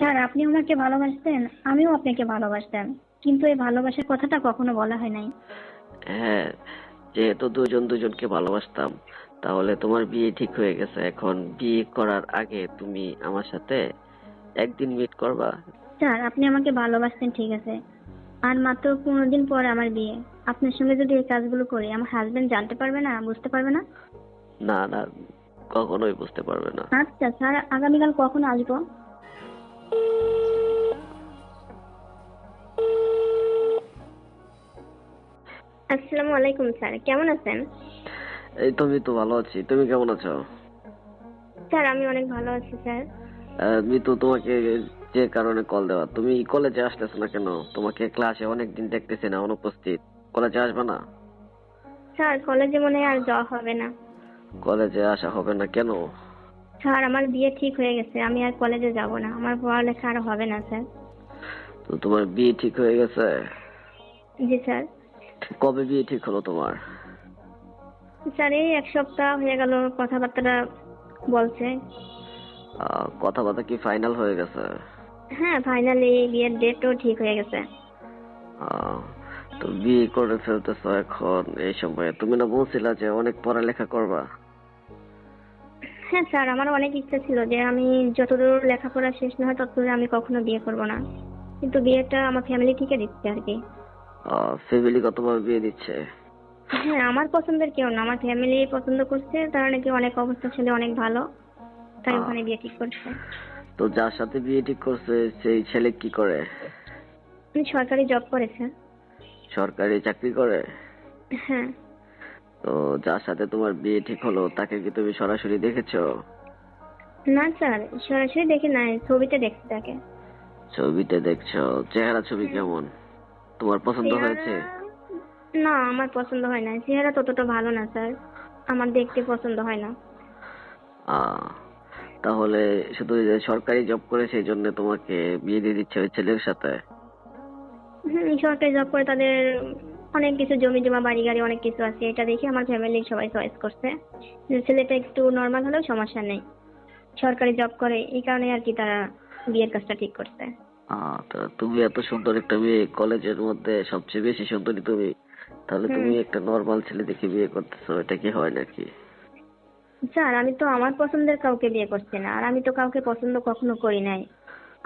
Sir আপনি আমাকে ভালোবাসতেন আমিও আপনাকে ভালোবাসতাম কিন্তু এই ভালোবাসার কথাটা কখনো বলা হয় নাই। হ্যাঁ যেহেতু দুজন দুজনকে ভালোবাসতাম তাহলে তোমার বিয়ে ঠিক হয়ে গেছে। এখন বিয়ে করার আগে তুমি আমার সাথে একদিন মিট করবা। স্যার আপনি আমাকে ভালোবাসতেন ঠিক আছে। আর মাত্র পনেরো দিন পরে আমার বিয়ে। আপনার সঙ্গে যদি এই কাজগুলো করি আমার হাজবেন্ড জানতে পারবে না বুঝতে পারবে না? না না কখনোই বুঝতে পারবে না। আচ্ছা স্যার আগামীকাল কখন আসব? আসসালামু আলাইকুম স্যার। কেমন আছেন? এই তো আমি তো ভালো আছি। তুমি কেমন আছো? স্যার আমি অনেক ভালো আছি স্যার। আহ, মিতু তোমাকে যে কারণে কল দেওয়া। তুমি কলেজে আসতেছো না কেন? তোমাকে ক্লাসে অনেকদিন দেখতেছি না অনুপস্থিত। কলেজে আসবে না? স্যার কলেজে মনে হয় আর যাওয়া হবে না। কলেজে আসা হবে না কেন? স্যার আমার বিয়ে ঠিক হয়ে গেছে আমি আর কলেজে যাব না আমার পড়ালেখা আর হবে না স্যার। তো তোমার বিয়ে ঠিক হয়ে গেছে? জি স্যার। কবে বিয়ে ঠিক হলো তোমার? স্যার এই এক সপ্তাহ হয়ে গেল কথাবার্তাটা বলছে। কথাবার্তা কি ফাইনাল হয়ে গেছে? হ্যাঁ ফাইনালি বিয়ের ডেটও ঠিক হয়ে গেছে। তো বিয়ে করে ফেলতেছো এখন এই সময়ে। তুমি না বলছিলা যে অনেক পড়ালেখা করবা। হ্যাঁ স্যার আমার অনেক ইচ্ছা ছিল যে আমি যতদূর লেখাপড়া শেষ না হয় ততদূর আমি কখনো বিয়ে করব না। কিন্তু বিয়েটা আমার ফ্যামিলি থেকে দিচ্ছে আর কি। ফ্যামিলিগতভাবে বিয়ে দিচ্ছে? হ্যাঁ আমার পছন্দের কেউ না। আমার ফ্যামিলি পছন্দ করছে তারা নাকি অনেক অবস্থা ছেলে অনেক ভালো। তাই ওখানে বিয়ে ঠিক করছে। তো যার সাথে বিয়ে ঠিক করছে সেই ছেলে কি করে? সরকারি জব করেছে সরকারি চাকরি করে? হ্যাঁ। তো যার সাথে তোমার বিয়ে ঠিক হলো তাকে কি তুমি সরাসরি দেখেছ? না স্যার সরাসরি দেখি নাই ছবিতে দেখছি তাকে। ছবিতে দেখছ? চেহারা ছবি কেমন? তোমার পছন্দ হয়েছে? না আমার পছন্দ হয় না। চেহারা ততটা ভালো না স্যার। আমার দেখতে পছন্দ হয় না। আহ, তাহলে শুধু যে সরকারি জব করে সেই জন্য তোমাকে বিয়ে দিয়ে দিচ্ছে ওই ছেলের সাথে? হুম, সরকারি জব করে তাদের অনেক কিছু জমি জমা বাড়ি গাড়ি অনেক কিছু আছে। এটা দেখে আমার ফ্যামিলির সবাই চয়েস করছে। যে ছেলেটা একটু নর্মাল হলেও সমস্যা নেই। সরকারি জব করে এই কারণে আর কি তারা বিয়ের কাজটা ঠিক করছে। তো তুমি এত সুন্দর একটা মেয়ে কলেজের মধ্যে সবচেয়ে বেশি সুন্দরী তুমি। তাহলে তুমি একটা নর্মাল ছেলে দেখে বিয়ে করতেছো এটা কি হয় নাকি? স্যার আমি তো আমার পছন্দের কাউকে বিয়ে করছি না আর আমি তো কাউকে পছন্দ কখনো করি নাই।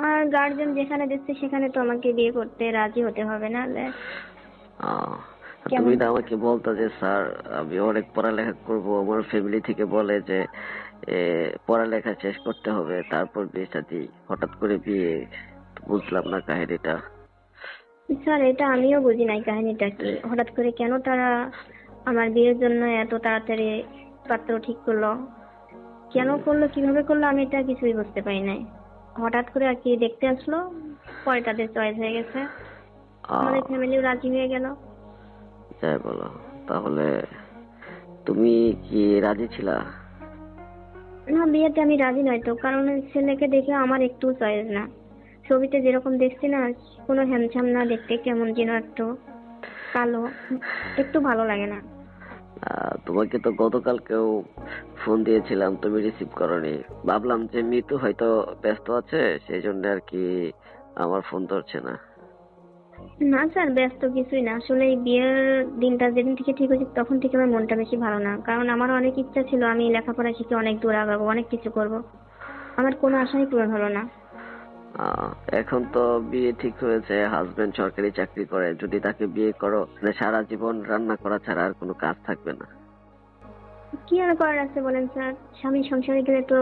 আর গার্জেন যেখানে দিচ্ছে সেখানে তো আমাকে বিয়ে করতে রাজি হতে হবে না? তুমি না আমাকে বলতো যে স্যার আমি অনেক পড়ালেখা করব। আমার ফ্যামিলি থেকে বলে যে পড়ালেখা শেষ করতে হবে। তারপর বিয়ে শাদী হঠাৎ করে বিয়ে বুঝলাম না কাহিনীটা। স্যার এটা আমিও বুঝি নাই কাহিনীটা কি। হঠাৎ করে কেন তারা আমার বিয়ের জন্য এত তাড়াতাড়ি পাত্র ঠিক করল? কেন করল কীভাবে করল আমি এটা কিছুই বুঝতে পারি নাই। হঠাৎ করে আর কি দেখতে আসলো পরে তাদের চয়েস হয়ে গেছে। আমাদের ফ্যামিলিও রাজি হয়ে গেল। যাই বলো তাহলে তুমি কি রাজি ছিলা? না বিয়েতে আমি রাজি নয় তো কারণ ছেলেকে দেখে আমার একটু চয়েস না। ছবিতে যেরকম দেখছি না কোনো হ্যামছাম না দেখতে কেমন যেন একটু কালো একটু ভালো লাগে না। তোমাকে তো গতকালকেও ফোন দিয়েছিলাম তুমি রিসিভ করনি। ভাবলাম যে মিতু হয়তো ব্যস্ত আছে সেই জন্য আর কি আমার ফোন ধরছে না। না স্যার ব্যস্ত কিছুই না। আসলে এই বিয়ের দিনটা যেদিন থেকে ঠিক হয়েছে তখন থেকে আমার মনটা বেশি ভালো না। কারণ আমার অনেক ইচ্ছা ছিল আমি লেখাপড়া শিখে অনেক দূর আগাবো অনেক কিছু করব। আমার কোনো আশাই পূরণ হলো না। এখন তো বিয়ে ঠিক হয়েছে হাজবেন্ড সরকারি চাকরি করে। যদি তাকে বিয়ে করো তাহলে সারা জীবন রান্না করা ছাড়া আর কোনো কাজ থাকবে না। কি আর করার আছে বলেন স্যার? স্বামী সংসারে গেলে তো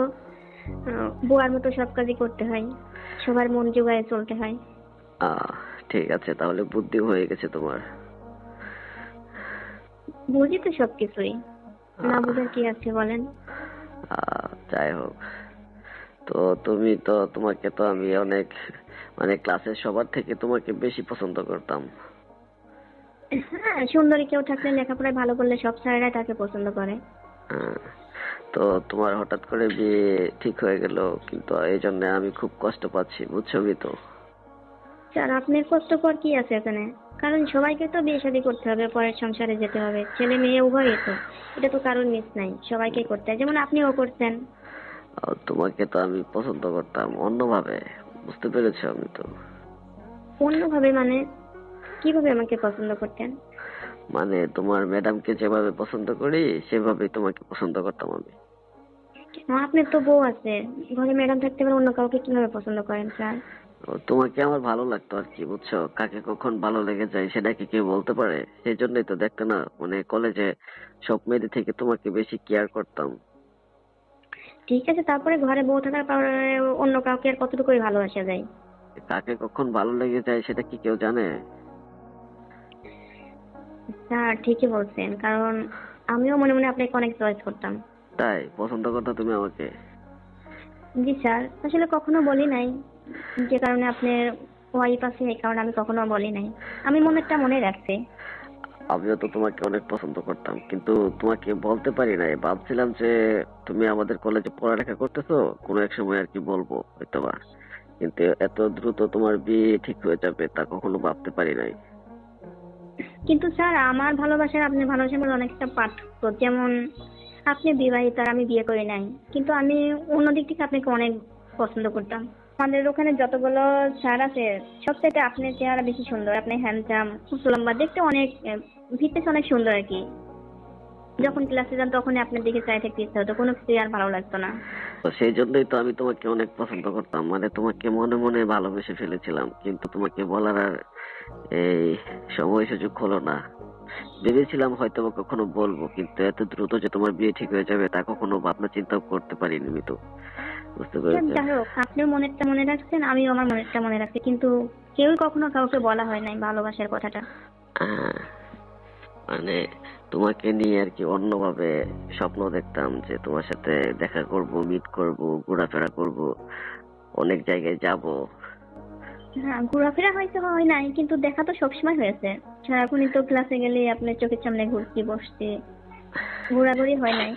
বুয়ার মতো সব কাজই করতে হয়। সবার মন জোগায় চলতে হয়। আহ, ঠিক আছে তাহলে বুদ্ধি হয়ে গেছে তোমার। বুঝি তো সবকিছুই। না বুঝার কি আছে বলেন? যাই হোক। তো তুমি তো তোমাকে তো আমি অনেক মানে ক্লাসের সবার থেকে তোমাকে বেশি পছন্দ করতাম। হ্যাঁ সুন্দরী কেউ থাকলে লেখাপড়ায় ভালো করলে সব স্যারেরা তাকে পছন্দ করে। তো তোমার হঠাৎ করে বিয়ে ঠিক হয়ে গেল কিন্তু এই জন্য আমি খুব কষ্ট পাচ্ছি বুঝছ কি তো স্যার আপনার কষ্টকর কি আছে এখানে? কারণ সবাইকে তো বিয়ে শাদী করতে হবে পরের সংসারে যেতে হবে। ছেলে মেয়ে উভয়ই তো। এটা তো কারোর মিস নাই সবাইকে করতে হয়। যেমন আপনিও করছেন তোমাকে তো আমি পছন্দ করতাম অন্যভাবে। বুঝতে পেরেছ আমি তো। অন্যভাবে মানে? কীভাবে আমাকে পছন্দ করতেন? মানে তোমার ম্যাডামকে যেভাবে পছন্দ করি সেভাবেই তোমাকে পছন্দ করতাম আমি। আপনার তো বউ আছে। ঘরে ম্যাডাম থাকতে পারে অন্য কাউকে কীভাবে পছন্দ করেন স্যার? তোমাকে আমার ভালো লাগতো আর কি বুঝছ? কাকে কখন ভালো লেগে যায় সেটা কি কেউ বলতে পারে? সেই জন্যই তো দেখতে না মানে কলেজে সব মেয়েদের থেকে তোমাকে বেশি কেয়ার করতাম। ঠিক আছে তারপরে ঘরে বউ থাকার পরে অন্য কাউকে আর কতটুকুই ভালোবাসা যায়? কাকে কখন ভালো লেগে যায় সেটা কি কেউ জানে? স্যার ঠিকই বলছেন কারণ আমিও মনে মনে আপনাকে অনেক চয়েস করতাম। তাই? পছন্দ করতো তুমি আমাকে? জি স্যার। আসলে কখনো বলি নাই। যে কারণে আপনার ওয়াইফ আছে এই কারণে আমি কখনো বলি নাই। আমি মনেরটা মনে রাখছি। আমিও তো তোমাকে অনেক পছন্দ করতাম কিন্তু তোমাকে বলতে পারি নাই। ভাবছিলাম যে তুমি আমাদের কলেজে পড়ালেখা করতেছো কোনো এক সময় আর কি বলব হয়তোবা। কিন্তু এত দ্রুত তোমার বিয়ে ঠিক হয়ে যাবে তা কখনো ভাবতে পারি নাই। কিন্তু স্যার আমার ভালোবাসার আপনি ভালোবাসার মধ্যে অনেকটা পার্থক্য। যেমন আপনি বিবাহিত আর আমি বিয়ে করি নাই। কিন্তু আমি অন্য দিক থেকে আপনাকে অনেক পছন্দ করতাম। আমাদের ওখানে যতগুলো স্যার আছে, সবচাইতে আপনার চেহারা বেশি সুন্দর আপনি হ্যান্ডসাম খুব লম্বা, দেখতে অনেক ভিতরে অনেক সুন্দর আর কি। যখন ক্লাসে যান, তখনই আপনার দিকে চাই থাকতে ইচ্ছা হতো, কোনো কিছুই আর ভালো লাগতো না। তো সেই জন্যই তো আমি তোমাকে অনেক পছন্দ করতাম। মানে তোমাকে মনে মনে ভালোবেসে ফেলেছিলাম, কিন্তু তোমাকে বলার আর এই সময় সুযোগ হলো না। ভেবেছিলাম হয়তো কখনো বলব, কিন্তু এত দ্রুত যে তোমার বিয়ে ঠিক হয়ে যাবে, তা কখনো ভাবনা চিন্তাও করতে পারিনি তো বুঝতে যাই হোক আপনিও মনেরটা মনে রাখছেন আমিও আমার মনেরটা মনে রাখছি কিন্তু কেউই কখনো কাউকে বলা হয় নাই ভালোবাসার কথাটা। মানে তোমাকে নিয়ে আর কি অন্যভাবে স্বপ্ন দেখতাম যে তোমার সাথে দেখা করব মিট করব ঘোরাফেরা করব অনেক জায়গায় যাব। হ্যাঁ ঘোরাফেরা হয়তো হয় নাই কিন্তু দেখা তো সবসময় হয়েছে। সারাক্ষণই তো ক্লাসে গেলে আপনার চোখের সামনে ঘুরছি বসছি ঘোরাঘুরি হয় নাই।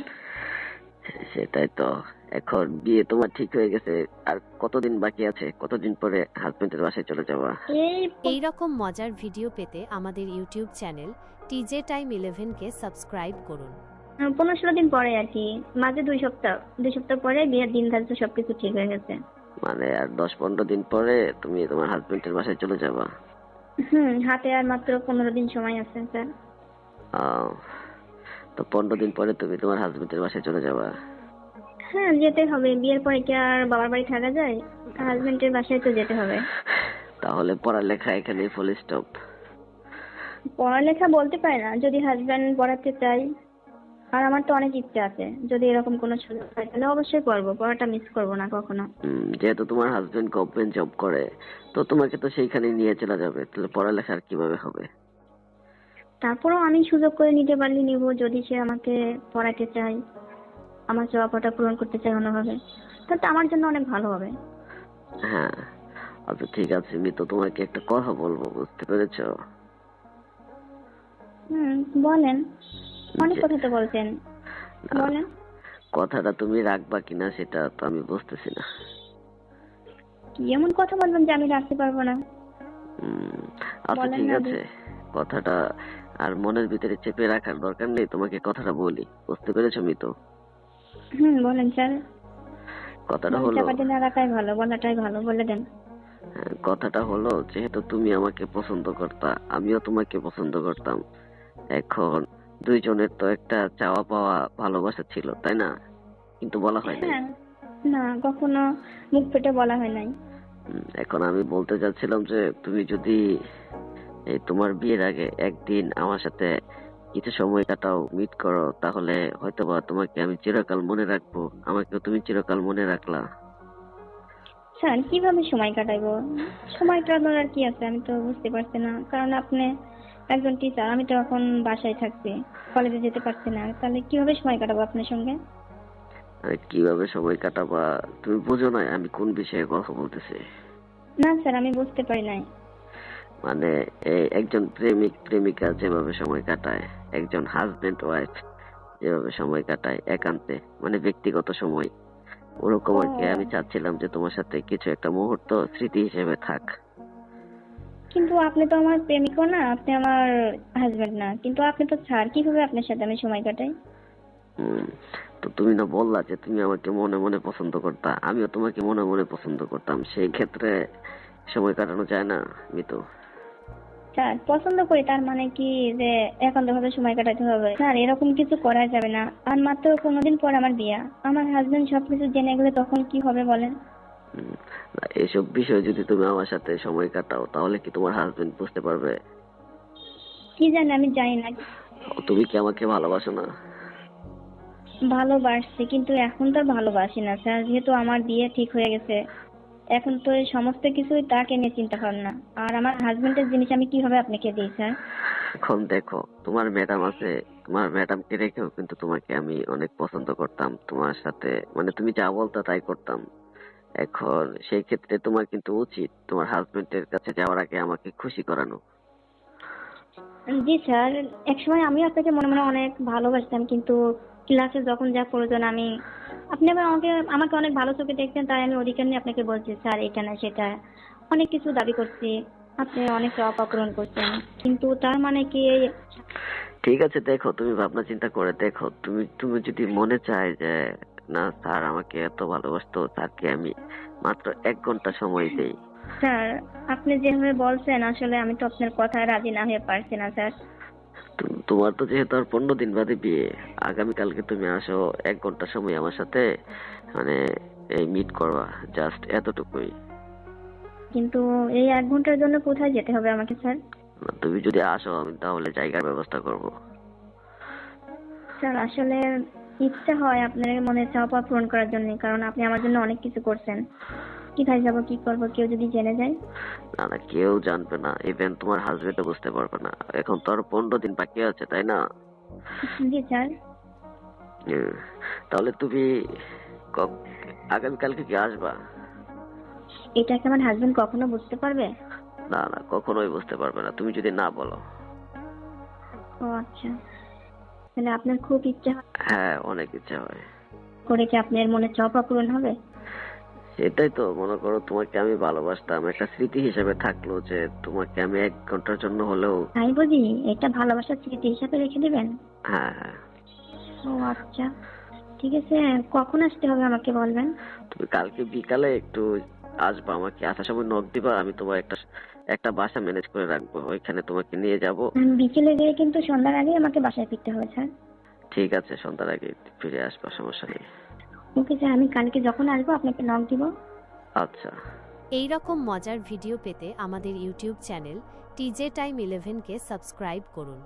সেটাই তো। এখন বিয়ে তোমার ঠিক হয়ে গেছে আর কতদিন বাকি আছে? কতদিন পরে হাজবেন্ডের বাসায় চলে যাবা? এই রকম মজার ভিডিও পেতে আমাদের ইউটিউব চ্যানেল টিজে টাইম ইলেভেনকে সাবস্ক্রাইব করুন। পনেরো ষোলো দিন পরে আর কি। মাঝে দুই সপ্তাহ দুই সপ্তাহ পরে বিয়ের দিন ধার্য সবকিছু ঠিক হয়ে গেছে। মানে আর দশ পনেরো দিন পরে তুমি তোমার হাজবেন্ডের বাসায় চলে যাবা? হুম হাতে আর মাত্র পনেরো দিন সময় আছে স্যার। আহ, তো পনেরো দিন পরে তুমি তোমার হাজবেন্ডের বাসায় চলে যাবা? হ্যাঁ যেতে হবে। বিয়ের পরে কি আর বাবার বাড়ি থাকা যায়? হাজবেন্ডের বাসায় তো যেতে হবে। তাহলে পড়ালেখা এখানে ফুল স্টপ পড়ালেখা বলতে পারি না যদি হাজবেন্ড পড়াতে চাই আর আমার তো অনেক ইচ্ছা আছে যদি এরকম কোনো সুযোগ হয় তাহলে অবশ্যই পড়ব পড়াটা মিস করব না কখনো। যেহেতু তোমার হাজবেন্ড গভর্নমেন্ট জব করে তো তোমাকে তো সেইখানে নিয়ে চলে যাবে তাহলে পড়ালেখা আর কীভাবে হবে? তারপরেও আমি সুযোগ করে নিতে পারলে নিব যদি সে আমাকে পড়াতে চায়। আমার চাওয়াটা পূরণ করতে চায় অন্যভাবে। তাহলে আমার জন্য অনেক ভালো হবে। হ্যাঁ আচ্ছা ঠিক আছে আমি তো তোমাকে একটা কথা বলব বুঝতে পেরেছ? হুম বলেন। অনেক কথা তো বলছেন। বলেন। কথাটা তুমি রাখবা কিনা সেটা তো আমি বুঝতেছি না। কি এমন কথা বলবেন যে আমি রাখতে পারব না। আচ্ছা ঠিক আছে। কথাটা আর মনের ভিতরে চেপে রাখার দরকার নেই তোমাকে কথাটা বলি বুঝতে পেরেছ মিতো? হুম বলেন স্যার। কথাটা হলো চাপাতে না রাখাই ভালো বলাটাই ভালো বলে দেন। হ্যাঁ, কথাটা হলো যেহেতু তুমি আমাকে পছন্দ করতা আমিও তোমাকে পছন্দ করতাম। এখন দুইজনের তো একটা চাওয়া পাওয়া ভালোবাসা ছিল তাই না? কিন্তু বলা হয় নাই। হ্যাঁ না কখনো মুখ ফুটে বলা হয় নাই। এখন আমি বলতে চাচ্ছিলাম যে তুমি যদি এই তোমার বিয়ের আগে একদিন আমার সাথে কিছু সময় কাটাও মিট করো তাহলে হয়তোবা তোমাকে আমি চিরকাল মনে রাখব। আমাকেও তুমি চিরকাল মনে রাখলা। স্যার কীভাবে সময় কাটাইবো সময় কাটানোর আর কি আছে? আমি তো বুঝতে পারছি না। কারণ আপনি একজন টিচার আমি তো এখন বাসায় থাকছি। কলেজে যেতে পারছি না। তাহলে কীভাবে সময় কাটাবো আপনার সঙ্গে? আর কীভাবে সময় কাটাবা? তুমি বুঝো না আমি কোন বিষয়ে কথা বলতেছি। না স্যার আমি বুঝতে পারি নাই। মানে এই একজন প্রেমিক প্রেমিকা যেভাবে সময় কাটায় একজন হাজবেন্ড ওয়াইফ যেভাবে সময় কাটায় একান্তে মানে ব্যক্তিগত সময় ওরকম আর কি। আমি চাচ্ছিলাম যে তোমার সাথে কিছু একটা মুহূর্ত স্মৃতি হিসেবে থাক। কিন্তু আপনি তো আমার প্রেমিকও না আপনি আমার হাজবেন্ড না। কিন্তু আপনি তো স্যার কীভাবে আপনার সাথে আমি সময় কাটাই? তো তুমি না বললা যে তুমি আমাকে মনে মনে পছন্দ করতা আমিও তোমাকে মনে মনে পছন্দ করতাম। সেই ক্ষেত্রে সময় কাটানো যায় না মিতু। স্যার পছন্দ করি তার মানে কি যে একান্ত ভাবে সময় কাটাতে হবে। স্যার এরকম কিছু করা যাবে না। আর মাত্র পনেরো দিন পর আমার বিয়া। আমার হাজবেন্ড সবকিছু জেনে গেলে তখন কি হবে বলেন? এইসব বিষয় যদি তুমি আমার সাথে সময় কাটাও তাহলে কি তোমার হাজবেন্ড বুঝতে পারবে? কি জানি আমি জানি না। তুমি কি আমাকে ভালোবাসো না? ভালোবাসছি কিন্তু এখন তো আর ভালোবাসি না স্যার। যেহেতু আমার বিয়ে ঠিক হয়ে গেছে। এখন তো এই সমস্ত কিছুই তাকে নিয়ে চিন্তা ভাবনা। আর আমার হাজবেন্ডের জিনিস আমি কীভাবে আপনাকে দিই স্যার এখন দেখো তোমার ম্যাডাম আছে তোমার ম্যাডামকে রেখেও কিন্তু তোমাকে আমি অনেক পছন্দ করতাম। তোমার সাথে মানে তুমি যা বলতো তাই করতাম। এখন সেই ক্ষেত্রে তোমার কিন্তু উচিত তোমার হাজবেন্ডের কাছে যাওয়ার আগে আমাকে খুশি করানো। জি স্যার একসময় আমি আপনাকে মনে মনে অনেক ভালোবাসতাম কিন্তু ক্লাসে যখন যা প্রয়োজন আমি আপনি আবার আমাকে আমাকে অনেক ভালো চোখে দেখতেন তাই আমি অধিকার নিয়ে আপনাকে বলছি স্যার এটা না সেটা। অনেক কিছু দাবি করছি আপনি অনেক পূরণ করছেন। কিন্তু তার মানে কি ঠিক আছে দেখো তুমি ভাবনা চিন্তা করে দেখো তুমি তুমি যদি মনে চায় যে না স্যার আমাকে এত ভালোবাসতো স্যারকে আমি মাত্র এক ঘণ্টা সময় দেই। স্যার আপনি যেভাবে বলছেন আসলে আমি তো আপনার কথায় রাজি না হয়ে পারছি না স্যার। তোমার তো যেহেতু আর পনেরো দিন বাদে বিয়ে আগামীকালকে তুমি আসো এক ঘণ্টা সময় আমার সাথে মানে এই মিট করবা জাস্ট এতটুকুই। কিন্তু এই এক ঘণ্টার জন্য কোথায় যেতে হবে আমাকে স্যার? তুমি যদি আসো আমি তাহলে জায়গার ব্যবস্থা করব। স্যার আসলে ইচ্ছা হয় আপনার মনে চাপা পূরণ করার জন্য কারণ আপনি আমার জন্য অনেক কিছু করছেন। কোথায় যাব কি করব কেউ যদি জেনে যায়? না না কেউ জানবে না। ইভেন তোমার হাজবেন্ডও বুঝতে পারবে না। এখন তো আর পনেরো দিন বাকি আছে তাই না? জি স্যার। তাহলে তুমি আগামীকালকে কি আসবা? এটা কি আমার হাজবেন্ড কখনো বুঝতে পারবে? না না কখনোই বুঝতে পারবে না। তুমি যদি না বলো। ও আচ্ছা। তাহলে আপনার খুব ইচ্ছা হ্যাঁ। অনেক ইচ্ছা হয়। করে কি আপনার মনে চাপা পূরণ হবে? সেটাই তো মনে করো তোমাকে আমি ভালোবাসতাম। একটা স্মৃতি হিসেবে থাকল যে তোমাকে আমি এক ঘণ্টার জন্য হলেও তাই বুঝি? এটা ভালোবাসার স্মৃতি হিসাবে রেখে দিবেন? হ্যাঁ হ্যাঁ। ও আচ্ছা। ঠিক আছে কখন আসতে হবে আমাকে বলবেন? তুমি কালকে বিকালে একটু আসবা আমাকে আসার সময় নক দিবা আমি তোমার একটা একটা বাসা ম্যানেজ করে রাখব। ওইখানে তোমাকে নিয়ে যাব। বিকেলে গিয়ে কিন্তু সন্ধ্যার আগে আমাকে বাসায় ফিরতে হবে স্যার। ঠিক আছে সন্ধ্যার আগে ফিরে আসবা সমস্যা নেই। ওকে স্যার আমি কালকে যখন আসব আপনাকে নক দিব। আচ্ছা। এই রকম মজার ভিডিও পেতে আমাদের ইউটিউব চ্যানেল টিজে টাইম ইলেভেনকে সাবস্ক্রাইব করুন।